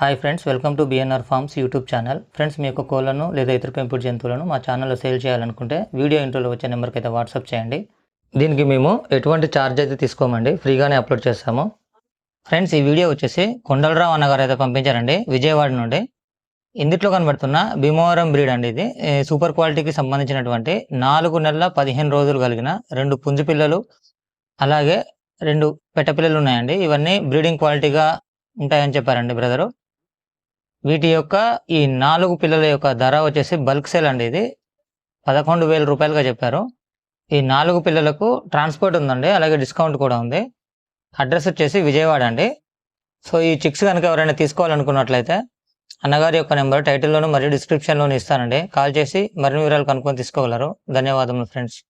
Hi friends welcome to BNR farms YouTube channel friends మీ యొక్క కోళ్ళను లేదా ఇతర పెంపుడు జంతువులను మా ఛానల్లో సేల్ చేయాలనుకుంటే వీడియో ఇంట్రోలో వచ్చే నెంబర్కి అయితే వాట్సాప్ చేయండి. దీనికి మేము ఎటువంటి ఛార్జ్ అయితే తీసుకోమండి ఫ్రీగానే అప్లోడ్ చేస్తాము. ఫ్రెండ్స్ ఈ వీడియో వచ్చేసి కొండలరావు అన్నగారు అయితే పంపించారండి విజయవాడ నుండి. ఇందుట్లో కనబడుతున్న భీమవరం బ్రీడ్ అండి ఇది. సూపర్ క్వాలిటీకి సంబంధించినటువంటి నాలుగు నెలల పదిహేను రోజులు కలిగిన రెండు పుంజు పిల్లలు అలాగే రెండు పెట్ట పిల్లలు ఉన్నాయండి. ఇవన్నీ బ్రీడింగ్ క్వాలిటీగా ఉంటాయని చెప్పారండి బ్రదరు. వీటి యొక్క ఈ నాలుగు పిల్లల యొక్క ధర వచ్చేసి బల్క్ సేల్ అండి ఇది. పదకొండు వేల రూపాయలుగా చెప్పారు. ఈ నాలుగు పిల్లలకు ట్రాన్స్పోర్ట్ ఉందండి అలాగే డిస్కౌంట్ కూడా ఉంది. అడ్రస్ వచ్చేసి విజయవాడ అండి. సో ఈ చిక్స్ కనుక ఎవరైనా తీసుకోవాలనుకున్నట్లయితే అన్నగారి యొక్క నెంబర్ టైటిల్లోను మరియు డిస్క్రిప్షన్లోను ఇస్తానండి. కాల్ చేసి మరిన్ని వివరాలు కనుక్కొని తీసుకోగలరు. ధన్యవాదములు ఫ్రెండ్స్.